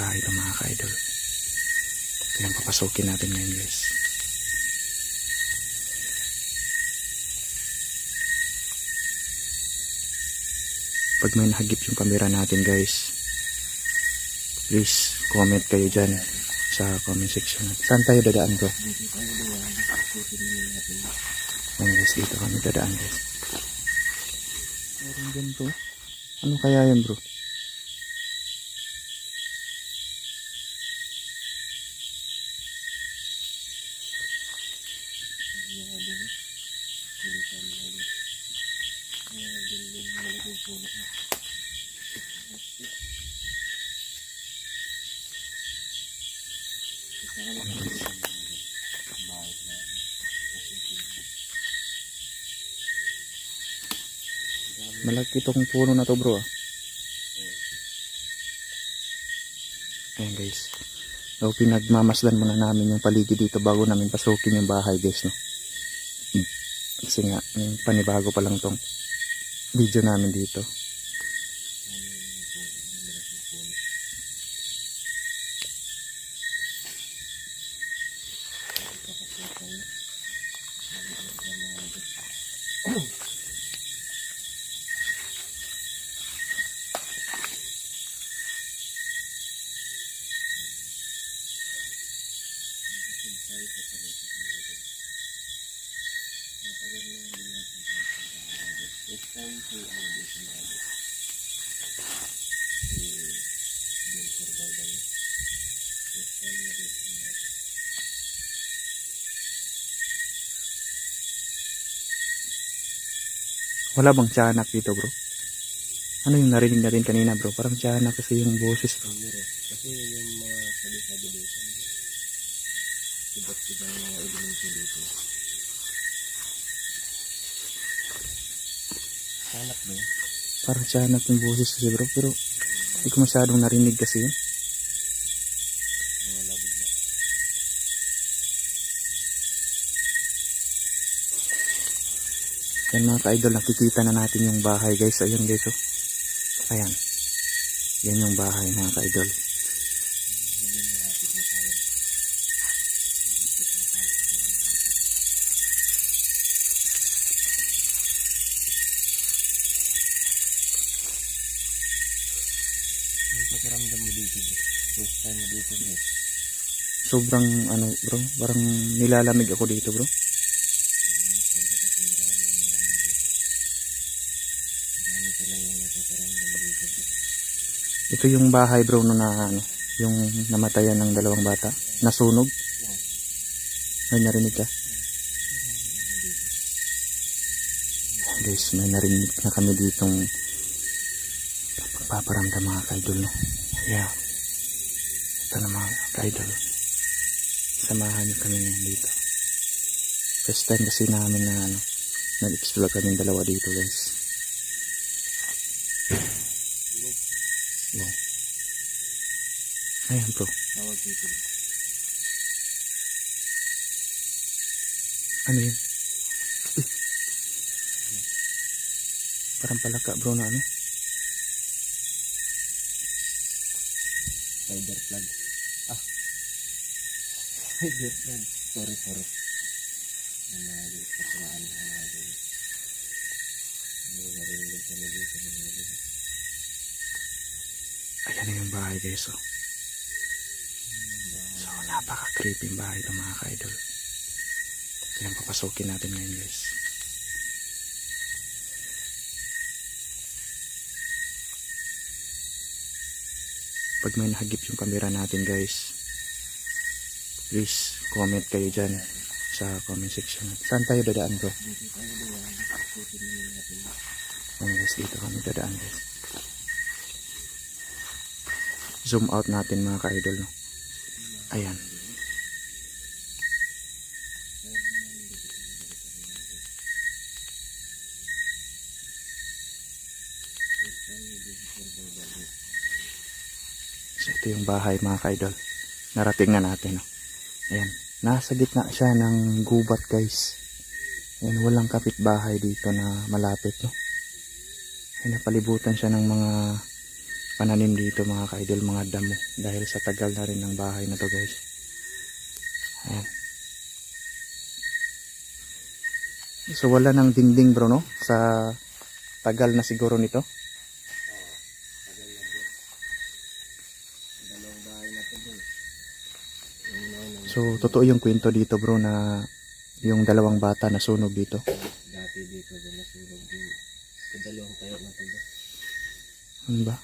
bahay ito mga ka-idol. Kaya papasukin natin ngayon guys. Pag may nahagip yung camera natin guys, please comment kayo dyan sa comment section. Saan tayo dadaan bro? Ayan guys, dito kami dadaan guys. Meron dyan. Ano kaya yan bro? Malaki tong puno na to bro ah. Ayan guys. So pinagmamasdan muna namin yung paligid dito bago namin pasukin yung bahay guys no. Hmm. Kasi nga yung panibago pa lang tong video namin dito. Wala bang tiyanak dito bro? Ano yung narinig natin kanina bro? Parang tiyanak kasi yung boses bro. Kasi yung mga sabi-sabi dito, iba't ibang mga elemento dito. Hanap ba yun? Parang tiyanak yung boses kasi bro. Pero hindi ko masyadong narinig kasi yun. Yan mga ka-idol, nakikita na natin yung bahay guys. Ayun guys oh. Ayan. Yan yung bahay mga ka-idol. Sobrang ano bro, parang nilalamig ako dito bro. Ito yung bahay bro no na ano, yung namatayan ng dalawang bata. Nasunog. May narinig ka? Guys, may narinig na kami ditong pagpaparamdam mga ka-idol no. Yeah. Ito na mga ka-idol. Samahan niyo kami ngayon dito. First time kasi namin na ano, nag-explore kami dalawa dito guys. Wow. Ayan bro. Ano yun? Uy. Parang palaka bro na ano? Spider flag. Ah. Spider flag. Sorry, sorry. Nanalo ko ano nanalo. Hindi narinig kami dito. nanalo. Ayan na yung bahay guys oh. So napaka-creepy yung bahay ng mga ka-idol. Kaya papasukin natin ngayon guys. Pag may nahagip yung camera natin guys, please comment kayo dyan sa comment section. Saan tayo dadaan bro? Ayan guys, dito kami dadaan guys. Zoom out natin mga ka-idol. Ayan. So ito yung bahay mga ka-idol. Narating na natin. No? Ayan. Nasa gitna siya ng gubat guys. Ayan, walang kapitbahay dito na malapit. No? Ay napalibutan siya ng mga pananim dito mga ka-idol, mga damo. Dahil sa tagal na rin ng bahay na to guys. Ayan. So wala nang dingding bro no? Sa tagal na siguro nito. Tagal na bro. Dalawang bahay na to bro. Yung mga nang- So totoo yung kwento dito bro na yung dalawang bata na sunog dito. Dati dito bro nasunog din. Kadalawang tayo na to bro. Ano ba?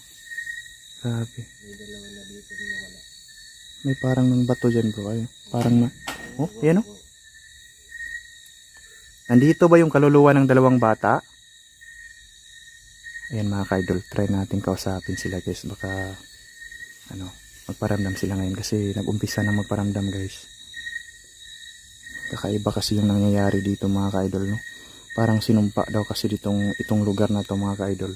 Grabe. May dalawa na dito na wala. May parang ng bato dyan bro. Ayun. Parang na... Oh, yan oh. Nandito ba yung kaluluwa ng dalawang bata? Ayan mga ka-idol, try natin kausapin sila guys. Baka, ano, magparamdam sila ngayon kasi nag-umpisa na magparamdam guys. Kakaiba kasi yung nangyayari dito mga ka-idol, no? Parang sinumpa daw kasi ditong, itong lugar na to mga ka-idol.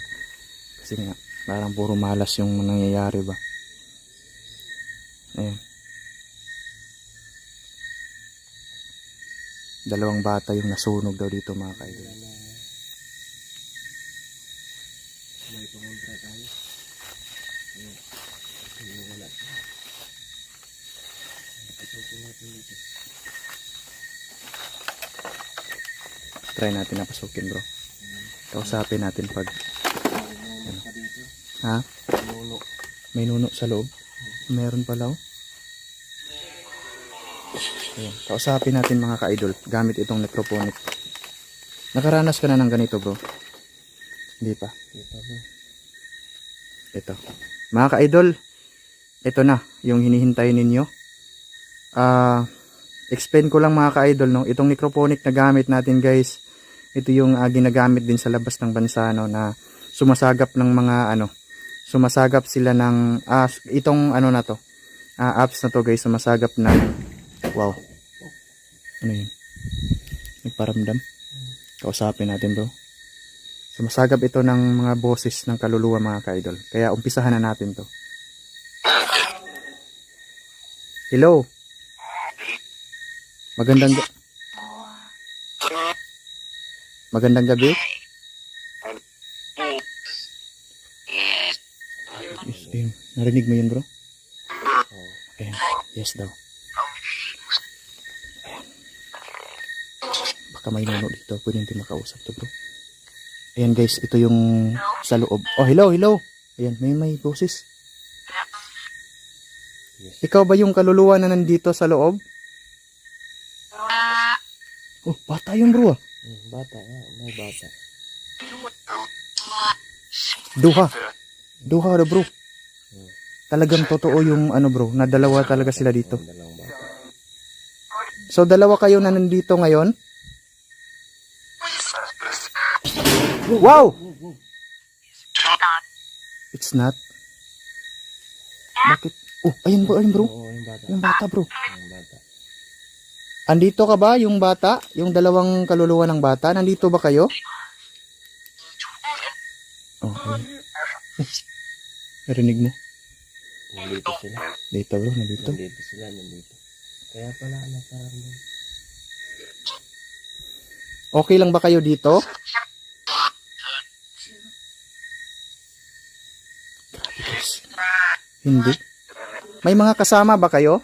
Kasi nga, parang puro malas yung nangyayari ba. Ayan. Dalawang bata yung nasunog daw dito mga ka-idol. May pangontra tayo. Ayun, wala. Pasukin natin dito. Try natin na pasukin bro. Kausapin natin pag, pa dito. ha? Nuno. May nuno sa loob? Meron pala oh. Ayan. Kausapin natin mga ka-idol gamit itong necroponic. Nakaranas ka na ng ganito bro? Hindi pa. Dito bro. Ito. Mga ka-idol, ito na yung hinihintay ninyo. Ah, explain ko lang mga ka-idol no, itong necroponic na gamit natin guys. Ito yung ah, ginagamit din sa labas ng bansa no na sumasagap ng mga ano, sumasagap sila ng ah, itong ano na to. ah, apps na to guys, sumasagap ng wow. Ano yun? Nagparamdam. Kausapin natin bro. Sumasagap ito ng mga boses ng kaluluwa mga ka-idol. Kaya umpisahan na natin to. Hello. Magandang ga- Magandang gabi. Yes, ayun. Narinig mo yun bro? Oo. Ayan. Yes daw. Ayan. Baka may nuno dito. Pwede natin makausap to bro. Ayan guys, ito yung sa loob. Oh, hello, hello. Ayan, may may boses. Yes. Ikaw ba yung kaluluwa na nandito sa loob? Oh, bata yun bro ah. Bata nga. May bata. Duha. Duha na bro. Talagang totoo yung ano bro, na dalawa talaga sila dito. Yung. So dalawa kayo na nandito ngayon? Wow! It's not. Bakit? Oh, ayun bro, ayun bro. Yung bata. Bro. Yung bata. Andito ka ba yung bata? Yung dalawang kaluluwa ng bata? Nandito ba kayo? Oh, ayun. Narinig mo? Nandito sila. Dito bro, nandito. Nandito sila. Nandito. Kaya pala nagparamdam. Okay lang ba kayo dito? Guys. Hindi. May mga kasama ba kayo?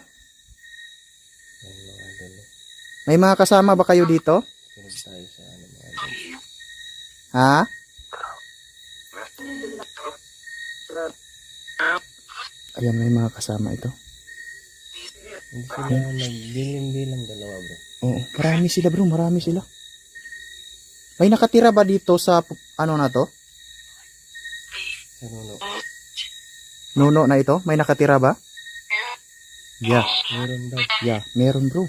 May mga kasama ba kayo dito? Ha? Ayan, may mga kasama ito. Hindi sila nagbilang-bilang dalawa bro. Oo, marami sila bro, marami sila. May nakatira ba dito sa ano na to? Sa nuno. Nuno na ito? May nakatira ba? Yeah, Meron daw. yeah, meron bro.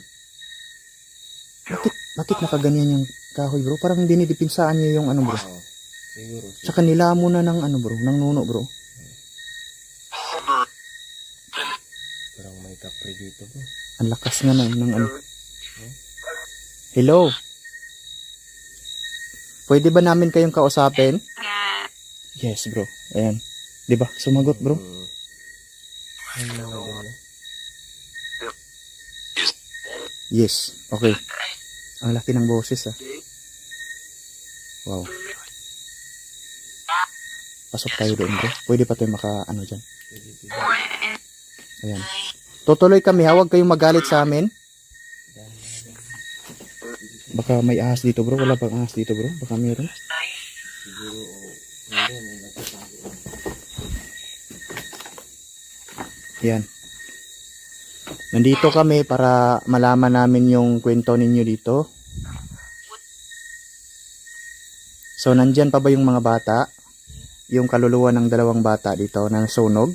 Bakit, bakit nakaganyan yung kahoy bro? Parang dinidipinsaan niya yung ano bro. Siguro. siguro. Tsaka nilamo na ng ano bro, ng nuno bro. Parang may kapre dito bro. Ang lakas nga ng, ng ano. Hello? Pwede ba namin kayong kausapin? Yes bro. Ayan. 'Di ba? Sumagot bro. Yes. Okay. Ang laki ng boses ah. Wow. Pasok tayo doon bro. Pwede pa tayo maka ano dyan. Ayan. Tutuloy kami ha. Huwag kayong magalit sa amin. Baka may ahas dito bro. Wala pang ahas dito bro. Baka meron. Siguro, o, hindi, may nagsasabi. Yan. Nandito kami para malaman namin yung kwento ninyo dito. So, nandyan pa ba yung mga bata? Yung kaluluwa ng dalawang bata dito na nasunog?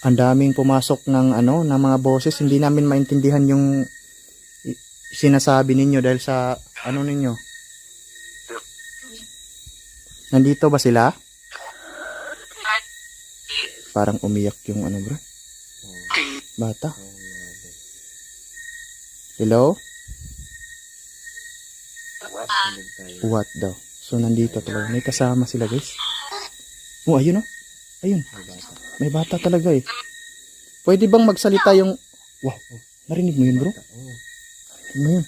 Ang daming pumasok ng ano, ng mga boses. Hindi namin maintindihan yung sinasabi ninyo dahil sa ano ninyo. Nandito ba sila? Parang umiyak yung ano bro. Bata. Hello? What daw? So nandito talaga. May kasama sila guys. Oh, ayun oh. Ayun. May bata. Talaga eh. Pwede bang magsalita yung... Wow. Narinig mo yun bro? Narinig mo yun?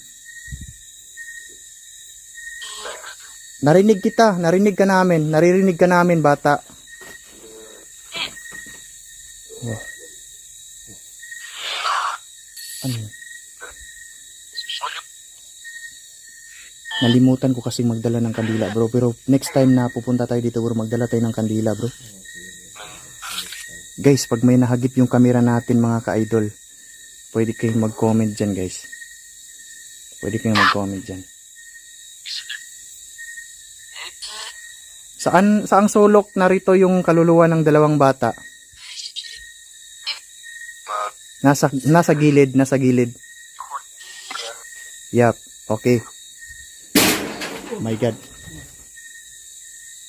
Narinig kita. Narinig ka namin. Naririnig ka namin bata. Wow. Ano? Nalimutan ko kasi magdala ng kandila bro. Pero next time na pupunta tayo dito bro, magdala tayo ng kandila bro. Guys, pag may nahagip yung camera natin mga ka-idol, pwede kayong mag-comment dyan guys. Pwede kayong mag-comment dyan. Saan, saang sulok narito yung kaluluwa ng dalawang bata? Nasa, nasa gilid, nasa gilid. Yap, okay. My God.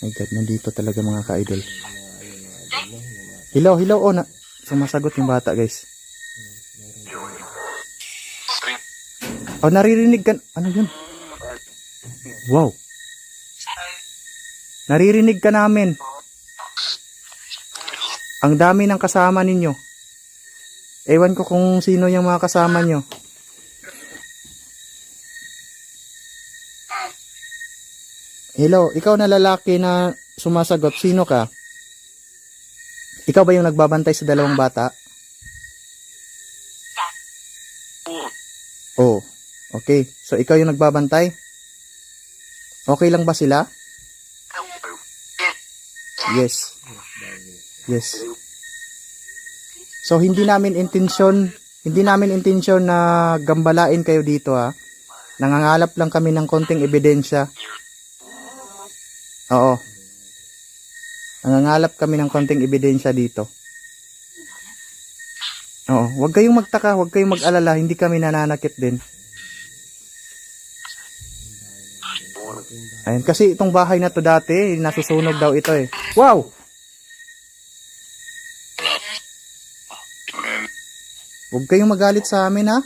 My God, nandito talaga mga ka-idol. Hello, hello, oh, na, sumasagot yung bata, guys. Oh, naririnig ka, ano yun? Wow. Naririnig ka namin. Ang dami ng kasama ninyo. Ewan ko kung sino yung mga kasama nyo. Hello, ikaw na lalaki na sumasagot, sino ka? Ikaw ba yung nagbabantay sa dalawang bata? Oo. Okay. So, ikaw yung nagbabantay? Okay lang ba sila? Yes. Yes. So, hindi namin intensyon, hindi namin intensyon na gambalain kayo dito ha. Nangangalap lang kami ng konting ebidensya. Oo. Nangangalap kami ng konting ebidensya dito. Oo, huwag kayong magtaka, huwag kayong mag-alala, hindi kami nananakit din. Ayun, kasi itong bahay na to dati, nasusunog daw ito eh. Wow! Huwag kayong magalit sa amin ha.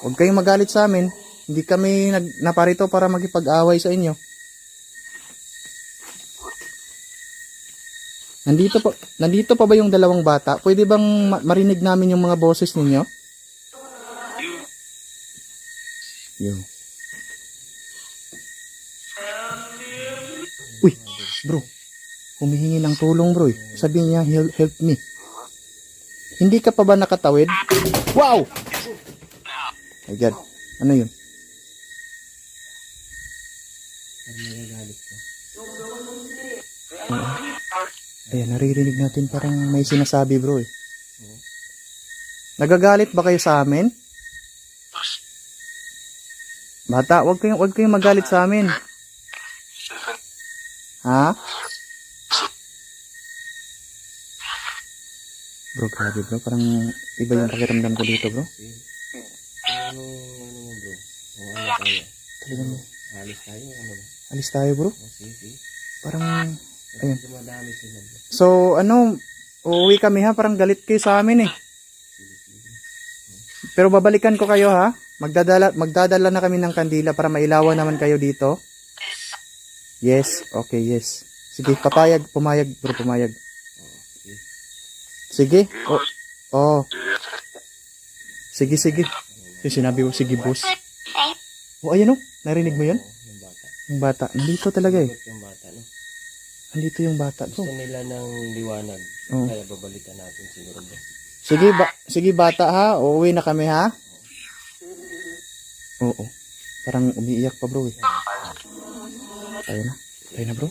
Huwag kayong magalit sa amin. Hindi kami nag, naparito para makipag-away sa inyo. Nandito pa, nandito pa ba yung dalawang bata? Pwede bang ma- marinig namin yung mga boses ninyo? Yo. Uy, bro. Humihingi ng tulong, bro. eh. Sabi niya, help, help me. Hindi ka pa ba nakatawid? Wow! My God. Ano yun? Ayan, naririnig natin parang may sinasabi, bro. Eh. Nagagalit ba kayo sa amin? Bata, wag kayong, wag kayong magalit sa amin. Ha? Bro, grabe bro. Parang iba yung pakiramdam ko dito, bro. Ano, ano mo bro? Ano tayo? Talagang Alis tayo, ano ba? alis tayo, bro. O sige, sige. Parang, Ayun. dumadami sila bro. so, ano, uuwi kami ha. Parang galit kayo sa amin eh. Pero babalikan ko kayo ha. Magdadala, magdadala na kami ng kandila para mailawan naman kayo dito. Yes, okay, yes. Sige, papayag, pumayag, bro, pumayag. Sige. Oh. oh. Sige, sige. Yung sinabi ko, sige boss. O ayan o, narinig mo yun? Yung bata. Yung bata, nandito talaga eh. Yung bata, no? Nandito yung bata. Gusto Oh. nila ng liwanag. Oo. Kaya babalikan natin siguro? Sige, ba sige bata ha, uuwi na kami ha. Oo. Parang umiiyak pa bro eh. Tayo na. Tayo na bro.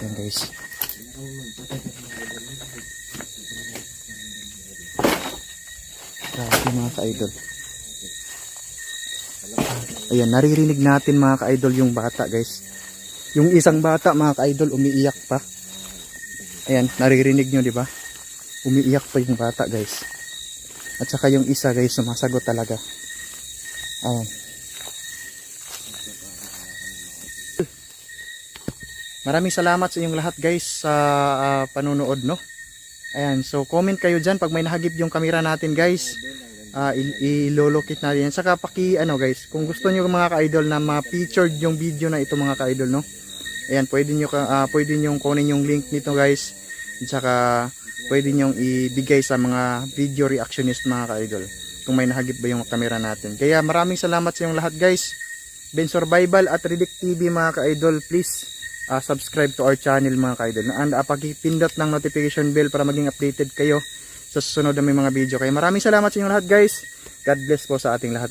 Yan guys. Grabe mga ka-idol. Ayan, naririnig natin mga ka-idol yung bata guys. Yung isang bata mga ka-idol umiiyak pa. Ayan, naririnig nyo di ba? Umiiyak pa yung bata guys. At saka yung isa guys sumasagot talaga. Ayan. Maraming salamat sa inyong lahat guys sa ah, panonood no. Ayan, so comment kayo dyan pag may nahagip yung camera natin guys. Ah, i- ilolokit natin yan. Saka paki ano guys, kung gusto niyo mga ka-idol na ma-featured yung video na ito mga ka-idol no. Ayan, pwede niyo ka ah, pwede niyo kunin yung link nito guys. At saka pwede niyo ibigay sa mga video reactionist mga ka-idol. Kung may nahagip ba yung camera natin. Kaya maraming salamat sa inyong lahat guys. Ben Survival at Redict TV mga ka-idol, please ah, subscribe to our channel mga ka-idol. And uh, pakipindot ng notification bell para maging updated kayo sa susunod na mga video. Kaya maraming salamat sa inyong lahat guys. God bless po sa ating lahat.